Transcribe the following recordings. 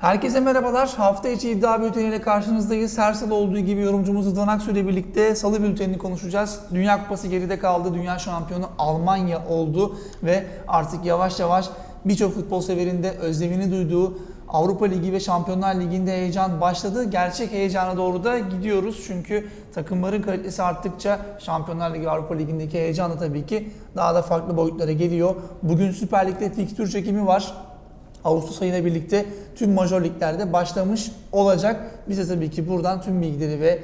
Herkese merhabalar. Hafta içi iddia bülteniyle karşınızdayız. Her salı olduğu gibi yorumcumuz Rıdvan Aksu ile birlikte salı bültenini konuşacağız. Dünya Kupası geride kaldı. Dünya şampiyonu Almanya oldu ve artık yavaş yavaş birçok futbol severinde özlemini duyduğu Avrupa Ligi ve Şampiyonlar Ligi'nde heyecan başladı. Gerçek heyecana doğru da gidiyoruz. Çünkü takımların kalitesi arttıkça Şampiyonlar Ligi Avrupa Ligi'ndeki heyecan da tabii ki daha da farklı boyutlara geliyor. Bugün Süper Lig'de fikstür çekimi var. Ağustos ayıyla birlikte tüm major liglerde başlamış olacak. Biz de tabii ki buradan tüm bilgileri ve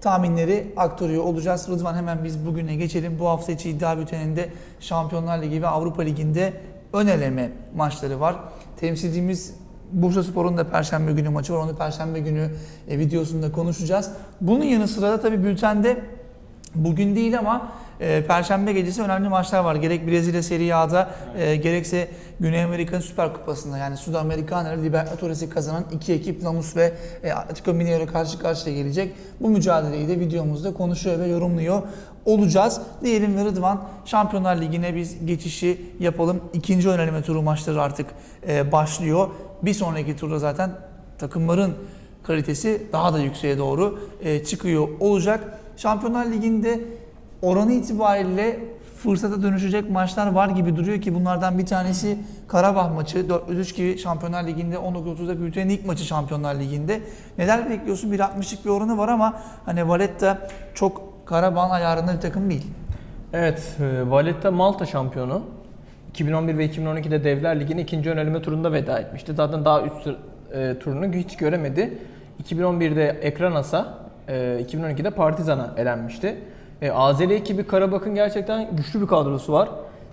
tahminleri aktarıyor olacağız. Rıdvan hemen biz bugüne geçelim. Bu hafta içi iddia bülteninde Şampiyonlar Ligi ve Avrupa Ligi'nde ön eleme maçları var. Temsilcimiz Bursa Spor'un da Perşembe günü maçı var. Onu Perşembe günü e, videosunda konuşacağız. Bunun yanı sıra da tabii bültende Bugün değil ama e, Perşembe gecesi önemli maçlar var. Gerek Brezilya Serie A'da e, gerekse Güney Amerika Süper Kupası'nda yani Sudamericana Libertadores'i kazanan iki ekip Lanús ve e, Atletico Mineiro karşı karşıya gelecek. Bu mücadeleyi de videomuzda konuşuyor ve yorumluyor olacağız. Diyelim ve Rıdvan Şampiyonlar Ligi'ne biz geçişi yapalım. İkinci öneleme turu maçları artık e, başlıyor. Bir sonraki turda zaten takımların kalitesi daha da yükseğe doğru e, çıkıyor olacak. Şampiyonlar Ligi'nde oranı itibariyle fırsata dönüşecek maçlar var gibi duruyor ki bunlardan bir tanesi Karabağ maçı 403 gibi Şampiyonlar Ligi'nde 19.30'da bültenin ilk maçı Şampiyonlar Ligi'nde. Neler bekliyorsun? 1.60'lık bir oranı var ama hani Valletta çok Karabağ'ın ayarında bir takım değil. Evet, e, Valletta Malta şampiyonu. 2011 ve 2012'de Devler Ligi'nin ikinci öneleme turunda veda etmişti. Zaten daha üst e, turunu hiç göremedi. 2011'de Ekranas'a, e, 2012'de Partizan'a elenmişti. E, Azeri ekibi Karabak'ın gerçekten güçlü bir kadrosu var.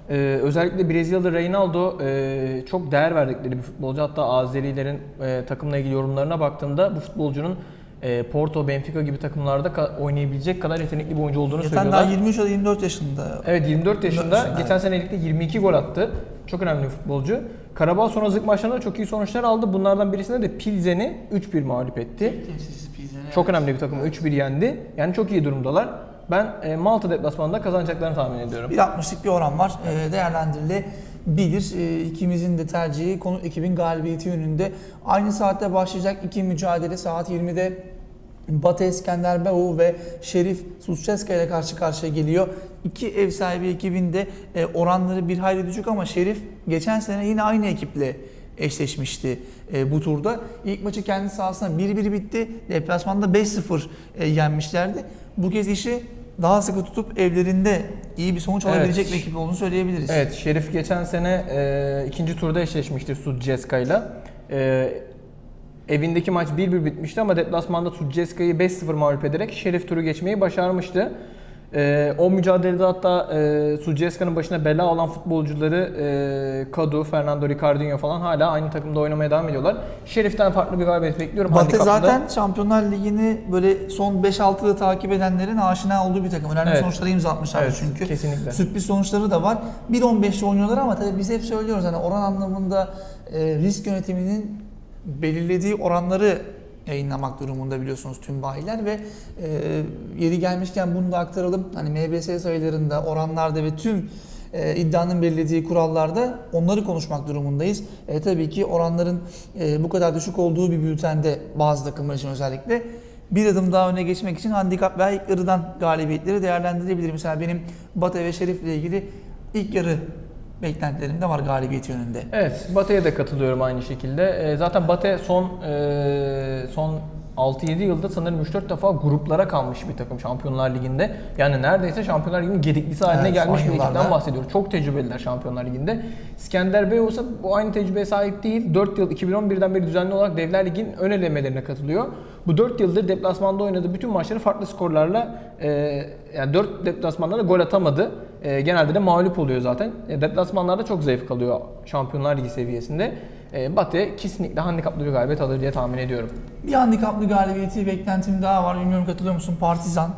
E, özellikle Brezilyalı Reinaldo e, çok değer verdikleri bir futbolcu. Hatta Azerilerin e, takımla ilgili yorumlarına baktığımda bu futbolcunun e, Porto, Benfica gibi takımlarda ka- oynayabilecek kadar yetenekli bir oyuncu olduğunu Zaten söylüyorlar. daha 23 ya da 24 yaşında. Evet 24 yaşında. yaşında, Geçen sene ligde 22 gol attı. Çok önemli bir futbolcu. Karabağ son hazırlık maçlarında çok iyi sonuçlar aldı. Bunlardan birisinde de Pilsen'i 3-1 mağlup etti. Çok önemli bir takım 3-1 yendi. Yani çok iyi durumdalar. Ben e, Malta deplasmanında kazanacaklarını tahmin ediyorum. 1.60'lık bir oran var. E, değerlendirilebilir. E, ikimizin de tercihi konu ekibin galibiyeti yönünde. Aynı saatte başlayacak iki mücadele saat 20'de Batı Eskenderbeu ve Şerif Susçeska ile karşı karşıya geliyor. İki ev sahibi ekibin de e, oranları bir hayli düşük ama Şerif geçen sene yine aynı ekiple eşleşmişti e, bu turda. İlk maçı kendi sahasında 1-1 bitti. Deplasmanda 5-0 e, yenmişlerdi. Bu kez işi daha sıkı tutup evlerinde iyi bir sonuç Evet. alabilecek bir ekip olduğunu söyleyebiliriz. Evet Şerif geçen sene e, ikinci turda eşleşmişti Sudceska ile. E, evindeki maç 1-1 bitmişti ama deplasmanda Sudceska'yı 5-0 mağlup ederek Şerif turu geçmeyi başarmıştı. E, o mücadelede hatta e, Sudceska'nın başına bela olan futbolcuları e, Kadu, Fernando Ricardinho falan hala aynı takımda oynamaya devam ediyorlar. Şerif'ten farklı bir galibiyet bekliyorum. Batı zaten Şampiyonlar Ligi'ni böyle son 5-6 yılı takip edenlerin aşina olduğu bir takım. Önemli Evet. sonuçlara imza atmışlar Evet, çünkü. kesinlikle. Sürpriz sonuçları da var. 1-15'te oynuyorlar ama tabii biz hep söylüyoruz hani oran anlamında e, risk yönetiminin belirlediği oranları yayınlamak durumunda biliyorsunuz tüm bayiler ve e, yeri gelmişken bunu da aktaralım. Hani MBS sayılarında, oranlarda ve tüm e, iddianın belirlediği kurallarda onları konuşmak durumundayız. E, tabii ki oranların e, bu kadar düşük olduğu bir bültende bazı takımlar için özellikle bir adım daha öne geçmek için handikap veya ilk yarıdan galibiyetleri değerlendirebilir. Mesela benim Batı ve Şerif'le ilgili ilk yarı beklentilerim de var galibiyet yönünde. Evet, Bate'ye de katılıyorum aynı şekilde. Ee, zaten Bate son e, son 6-7 yılda sanırım 3-4 defa gruplara kalmış bir takım Şampiyonlar Ligi'nde. Yani neredeyse Şampiyonlar Ligi'nin gediklisi haline Evet, gelmiş bir ekipten bahsediyoruz. Çok tecrübeliler Şampiyonlar Ligi'nde. İskender Bey olsa bu aynı tecrübeye sahip değil. 4 yıl 2011'den beri düzenli olarak Devler Ligi'nin ön elemelerine katılıyor. Bu 4 yıldır deplasmanda oynadığı bütün maçları farklı skorlarla e, yani 4 deplasmanda da gol atamadı. E, genelde de mağlup oluyor zaten. E, deplasmanlarda çok zayıf kalıyor Şampiyonlar Ligi seviyesinde. E, Batı kesinlikle handikaplı bir galibiyet alır diye tahmin ediyorum. Bir handikaplı galibiyeti beklentim daha var. Bilmiyorum katılıyor musun? Partizan.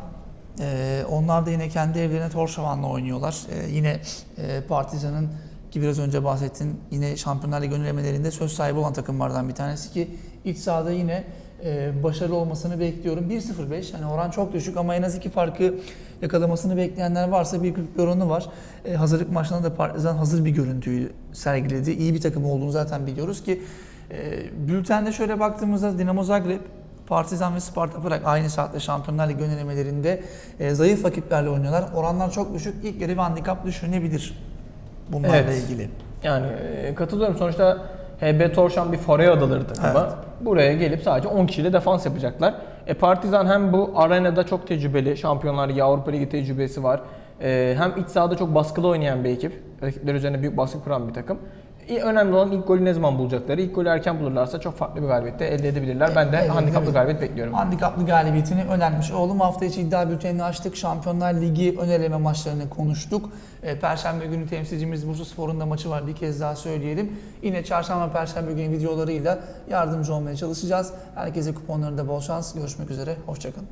Ee, onlar da yine kendi evlerine Torşavan'la oynuyorlar. Ee, yine e, Partizan'ın ki biraz önce bahsettin yine Şampiyonlar Ligi önlemelerinde söz sahibi olan takımlardan bir tanesi ki iç sahada yine e, başarılı olmasını bekliyorum. 1-0-5 hani oran çok düşük ama en az iki farkı yakalamasını bekleyenler varsa 1.40 bir oranı var. E, hazırlık maçlarında da Partizan hazır bir görüntüyü sergiledi. İyi bir takım olduğunu zaten biliyoruz ki E, bültende şöyle baktığımızda Dinamo Zagreb, Partizan ve Sparta Prag aynı saatte Şampiyonlar Ligi önelemelerinde e, zayıf rakiplerle oynuyorlar. Oranlar çok düşük. İlk yarı handikap düşünebilir bunlarla Evet. ilgili. Yani e, katılıyorum. Sonuçta HB Torşan bir Foray adaları takımı. Evet. Buraya gelip sadece 10 kişiyle defans yapacaklar. E Partizan hem bu arenada çok tecrübeli, Şampiyonlar Ligi, Avrupa Ligi tecrübesi var. E, hem iç sahada çok baskılı oynayan bir ekip. Rakipler üzerine büyük baskı kuran bir takım. Önemli olan ilk golü ne zaman bulacakları. İlk golü erken bulurlarsa çok farklı bir galibiyet de elde edebilirler. Ben de Evet, handikaplı evet. galibiyet bekliyorum. Handikaplı galibiyetini önermiş oğlum. Hafta içi iddia bültenini açtık. Şampiyonlar Ligi öneleme maçlarını konuştuk. E, Perşembe günü temsilcimiz Bursa Spor'un da maçı var bir kez daha söyleyelim. Yine çarşamba perşembe günü videolarıyla yardımcı olmaya çalışacağız. Herkese kuponlarında bol şans. Görüşmek üzere. Hoşçakalın.